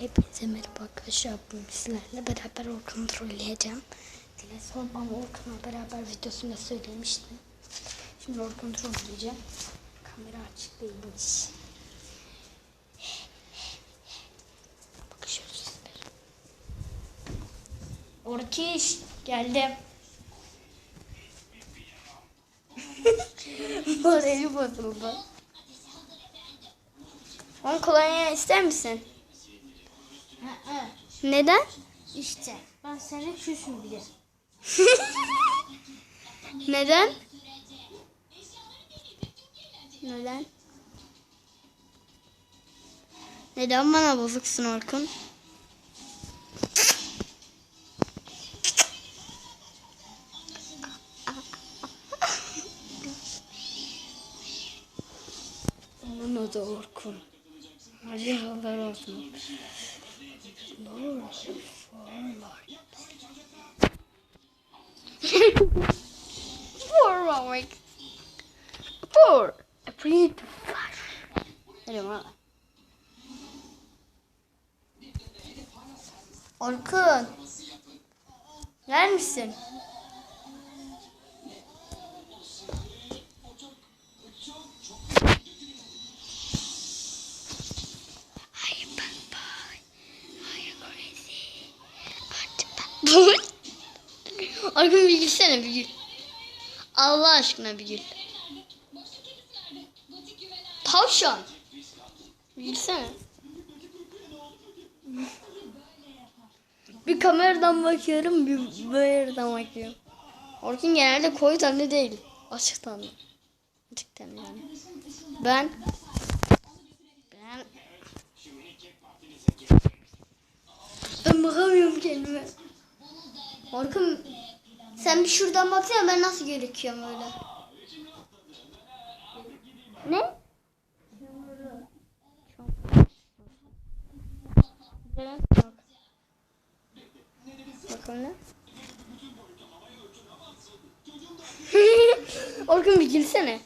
Hepinize merhaba arkadaşlar. Bugün sizlerle beraber Orkun'u trolleyeceğim. Telefon ama Orkun'la beraber videosunda söylemiştim. Şimdi Orkun'u trolleyeceğim. Kamera açık değilmiş. Bakışıyoruz sizlere. Orkiş geldim. Morali bozuldu. On kolonya ister misin? Neden? İşte ben senin küsüm bile. Neden? Neden? Neden bana bozuksun Orkun? Onun adı Orkun. Hadi haber olsun. Lord Forlight. Forlight. For. A pretty flash. Hadi. Orkun. Yer misin? Orkun bir gülsene bir gül. Allah aşkına bir gül. Tavşan. Bir gülsene. Bir kameradan bakıyorum, bir yerden bakıyorum. Orkun genelde koyu tenli değil. Açık tenli. Açık tenli yani. Ben ben ben bakamıyorum kendime. Orkun sen bir şuradan baksana ben nasıl gözüküyorum öyle. Ne? Bakalım ne? Orkun bir gülsene.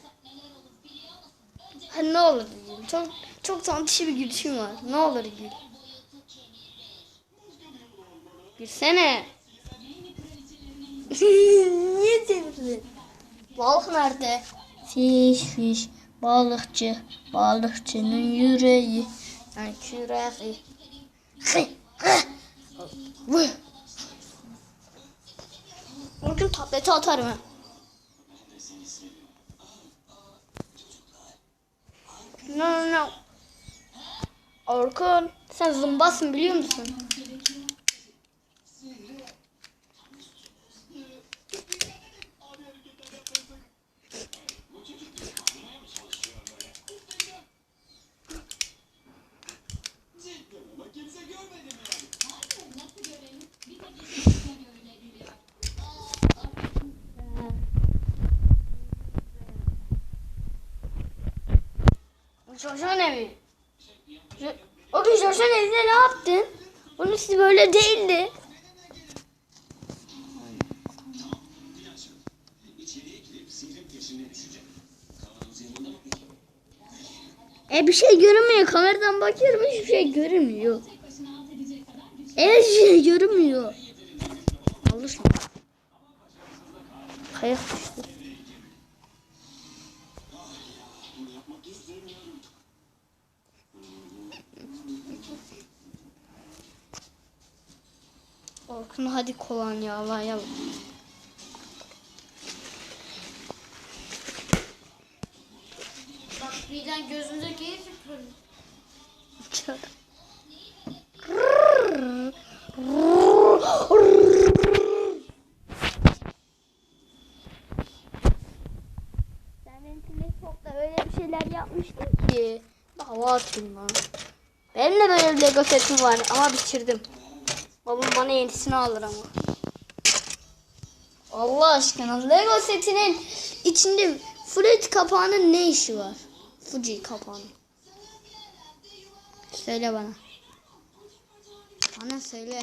Ha, ne olur gül. Çok çok tantişi bir gülüşün var. Ne olur gül. Gülsene. Niye çevirdin? Balık nerede? Fiş fiş. Balıkçı. Balıkçının yüreği. Yani küreği. Orkun tableti atarım. No no no. Orkun sen zımbasın biliyor musun? Şoşan evi. Şo- O gün Şoşan evinde ne yaptın? Onun sizi böyle değildi. E bir şey görünmüyor. Kameradan bakıyorum hiçbir şey görünmüyor. Evet hiçbir şey görünmüyor. Alışma. Kayak düştü. Orkun hadi kolonyalayalım. Bak birden gözümde keyif fırlıyor. Sen benim Facebook'ta öyle bir şeyler yapmıştın ki. Dava atayım lan. Benim de böyle bir Lego setim var ama bitirdim. Babam bana yenisini alır ama. Allah aşkına Lego setinin içinde Fred kapağının ne işi var? Fuji kapağının. Söyle bana. Bana söyle.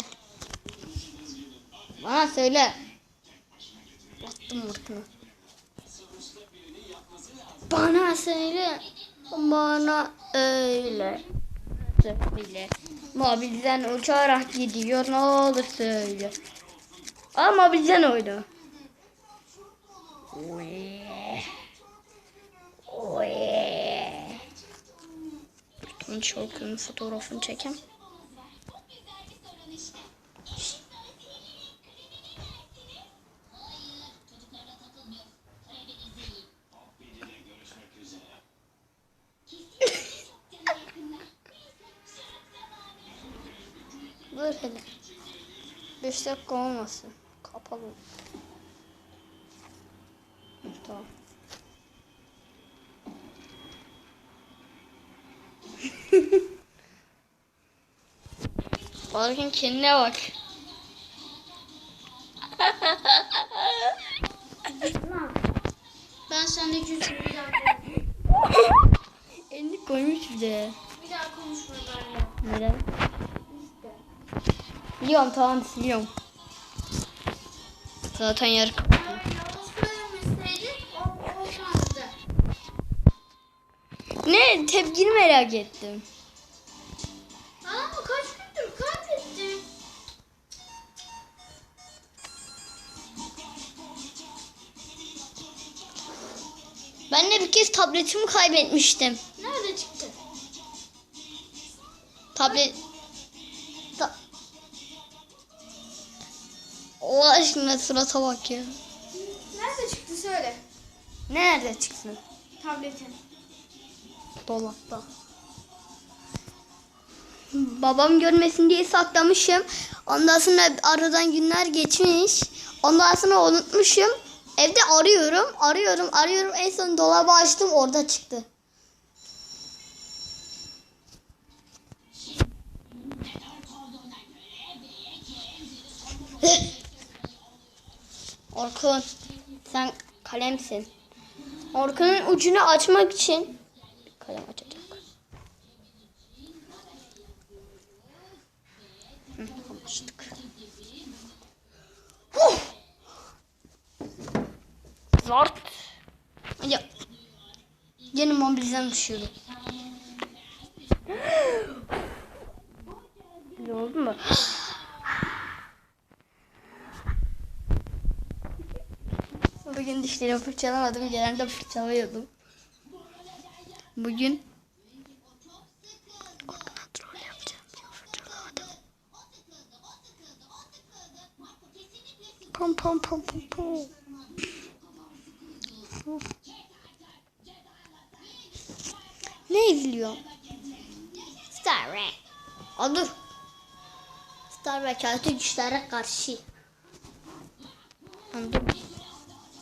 Bana söyle. Attım ortunu. Bana söyle. Bana öyle. söyle. Mobilden uçarak gidiyor ne olur söyle. Aa mobilden oydu. Oy. Oy. Bunun şarkının fotoğrafını çekem. Dur hele. 5 dakika olmasın. Kapalı. Hı, Tamam. Bakın kendine bak. Ben sendeki küsüm bir daha Elini koymuş bir de. Bir daha konuşma benimle. Neden? Biliyorum tamam siliyorum. Zaten yarı. Ne tepkini merak ettim. Ama kaç gündür kaybettim. Ben de bir kez tabletimi kaybetmiştim. Nerede çıktı? Tablet... Allah aşkına surata bak ya. Nerede çıktı söyle. Nerede çıksın? Tabletin. Dolapta. Babam görmesin diye saklamışım. Ondan sonra aradan günler geçmiş. Ondan sonra unutmuşum. Evde arıyorum, arıyorum, arıyorum. En son dolabı açtım orada çıktı. Orkun, sen kalemsin. Orkun'un ucunu açmak için bir kalem açacak. Hı, Açtık. Huh! Zart. Ya. Yine mobilden düşüyorum. Bugün dişlerimi fırçalamadım. Genelde fırçalıyordum. Bugün. Pom pom pom pom pom. Ne izliyor? Star. Aa, dur. Star Trek kötü güçlere karşı. Anladım.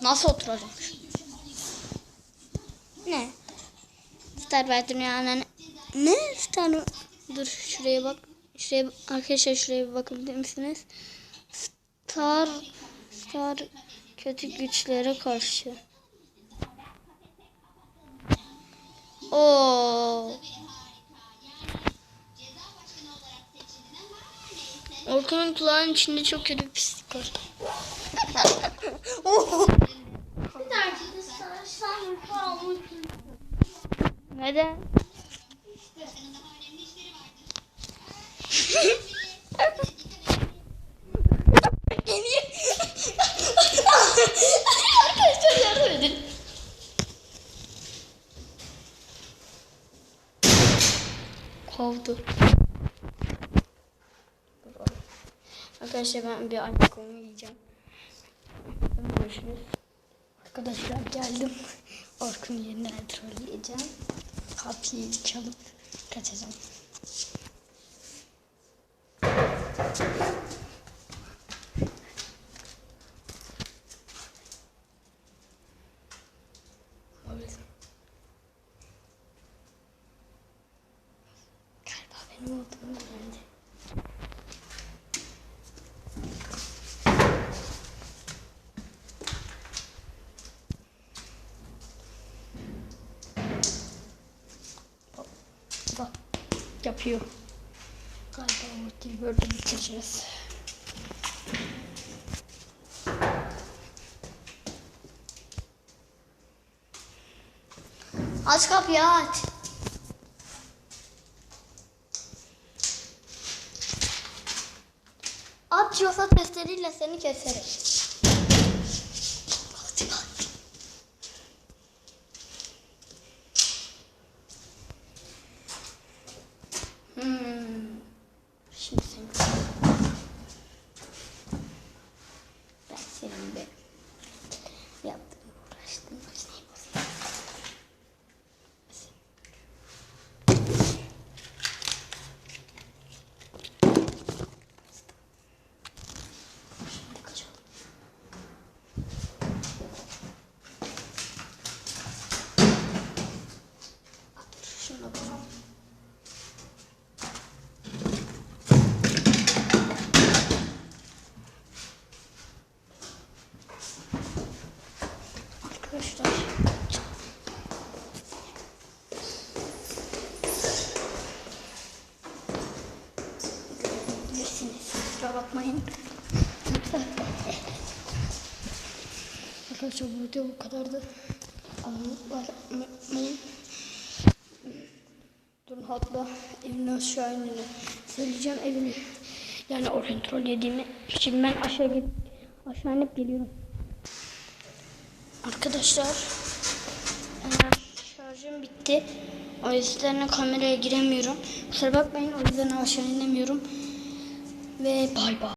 Nasıl oturacağım? Ne? Star Trek dünyanın ne? Star Dur şuraya bak. Şuraya arkadaşlar şuraya bir bakabilir misiniz? Star Star kötü güçlere karşı. Oo. Orkun'un kulağının içinde çok kötü pislik var. Neden? Geliyor. Arkadaşlar. Kovdu. Arkadaşlar ben bir ayakkabımı yiyeceğim. Görüşürüz. Arkadaşlar geldim. Orkun yerine trolleyeceğim. Kapıyı çalıp kaçacağım. Galiba benim olduğumu yapıyor. Galiba ortayı böyle bitireceğiz. Aç kapıyı aç. At yoksa testleriyle seni keserim. Arkadaşlar. Bilirsiniz. Kusura bakmayın. Arkadaşlar bu video bu kadardı. Abone unutmayın. Durun hatta evin aşağı inini söyleyeceğim evini. Yani o kontrol yediğimi. Şimdi ben aşağı git aşağı inip geliyorum. Arkadaşlar şarjım bitti. O yüzden kameraya giremiyorum. Kusura bakmayın o yüzden aşağı inemiyorum. Ve bay bay.